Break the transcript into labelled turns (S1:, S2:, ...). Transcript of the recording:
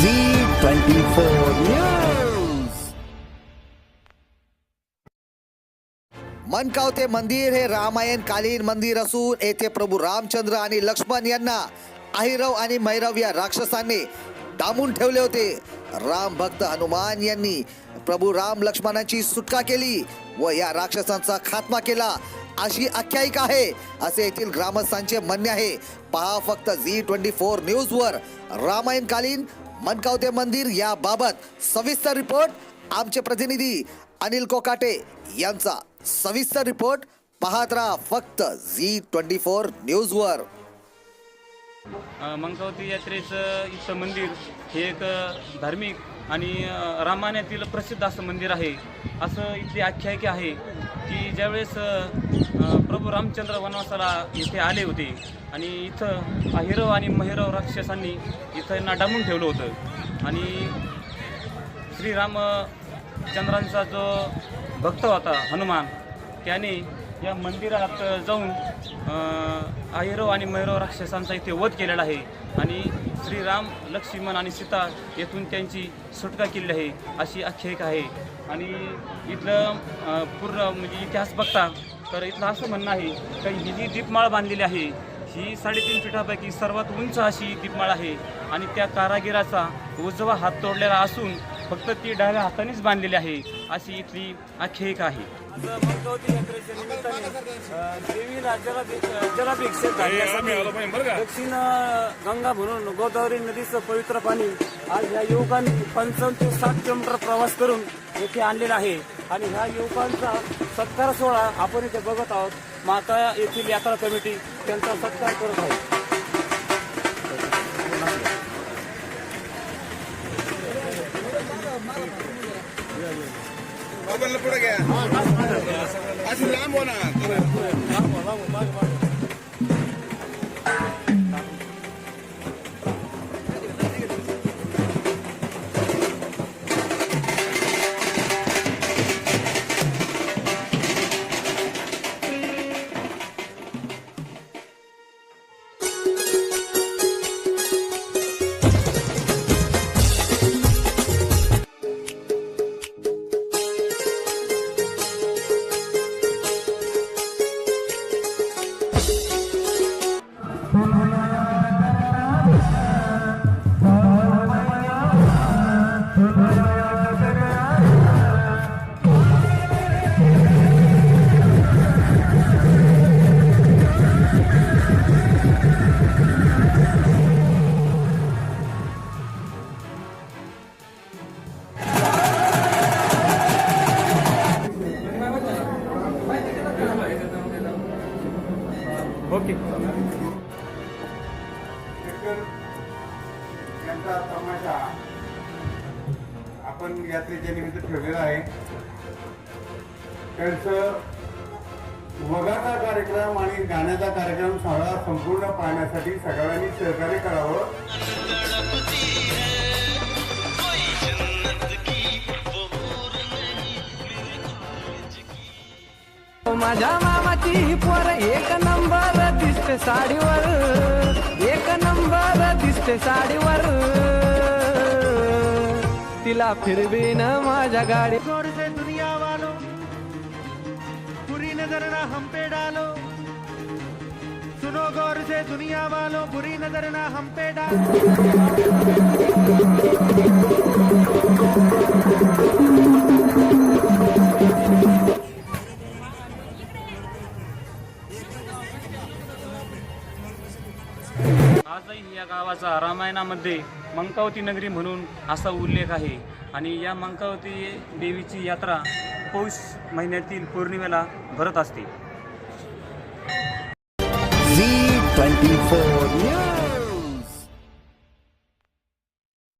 S1: Zee twenty four news मनकावते मंदिर हे रामायण कालीन मंदिर असून येथे प्रभू रामचंद्र आणि लक्ष्मण यांना आहिरव आणि मैरव या राक्षसांनी डांबून ठेवले होते. राम भक्त हनुमान यांनी प्रभू राम लक्ष्मणांची सुटका केली व या राक्षसांचा खात्मा केला. अशी आख्यायिका आहे. असे येथील ग्रामस्थांचे म्हणणे आहे. पहा फक्त झी ट्वेंटी फोर न्यूज वर रामायणकालीन मनकावते मंदिर याबाबत सविस्तर रिपोर्ट आमचे प्रतिनिधी अनिल कोकाटे यांचा सविस्तर रिपोर्ट पाहत राहा फक्त झी ट्वेंटी फोर न्यूज वर
S2: मंकावती यात्रेचं इथं मंदिर हे एक धार्मिक आणि रामायणातील प्रसिद्ध असं मंदिर आहे. असं इथली आख्यायिका आहे की ज्यावेळेस प्रभू रामचंद्र वनवासाला इथे आले होते आणि इथं अहिरव आणि महिरव राक्षसांनी इथं यांना डांबून ठेवलं होतं. आणि श्रीरामचंद्रांचा जो भक्त होता हनुमान त्याने या मंदिरात जाऊन आयरव आणि मैरव राक्षसांचा इथे वध केलेला आहे. आणि श्रीराम लक्ष्मण आणि सीता येथून त्यांची सुटका केलेली आहे अशी आख्यायिका आहे. आणि इथलं पूर्ण म्हणजे इतिहास बघता तर इथलं असं म्हणणं आहे की ही जी दीपमाळ बांधलेली आहे ही साडेतीन फिटापैकी सर्वात उंच अशी दीपमाळ आहे. आणि त्या कारागिराचा उजवा हात तोडलेला असून फक्त ती डाव्या हातानेच बांधलेली आहे अशी इथली आख्यायिका आहे. मंगवती यात्रेच्या निमित्ताने जलाभिषेक दक्षिण गंगा म्हणून गोदावरी नदीचं पवित्र पाणी आज ह्या युवकांनी पंचावन्न ते साठ किलोमीटर प्रवास करून येथे आणलेला आहे. आणि ह्या युवकांचा सत्कार सोहळा आपण इथे बघत आहोत. माता येथील यात्रा कमिटी त्यांचा सत्कार करत आहे.
S3: पुढे घ्या. अशी लांब होणार.
S2: ओके.
S3: यांचा तमाशा आपण यात्रेच्या निमित्त ठेवलेला आहे. त्यांचं वगाचा कार्यक्रम आणि गाण्याचा कार्यक्रम सगळा संपूर्ण पाहण्यासाठी सगळ्यांनी सहकार्य करावं.
S4: माझ्या मामाची पोर एक नंबर दिसते साडीवर. एक नंबर दिसते साडीवर. तिला फिरवीन माझ्या गाडी.
S5: गौर से दुनिया वालो बुरी नजर ना हम पे डालो. सुनो गौर से दुनिया वालो बुरी नजर ना हम पे डालो.
S2: आजही या गावाचा रामायणामध्ये मंकावती नगरी म्हणून असा उल्लेख आहे. आणि या मंकावती देवीची यात्रा पौष महिन्यातील पौर्णिमेला भरत असते.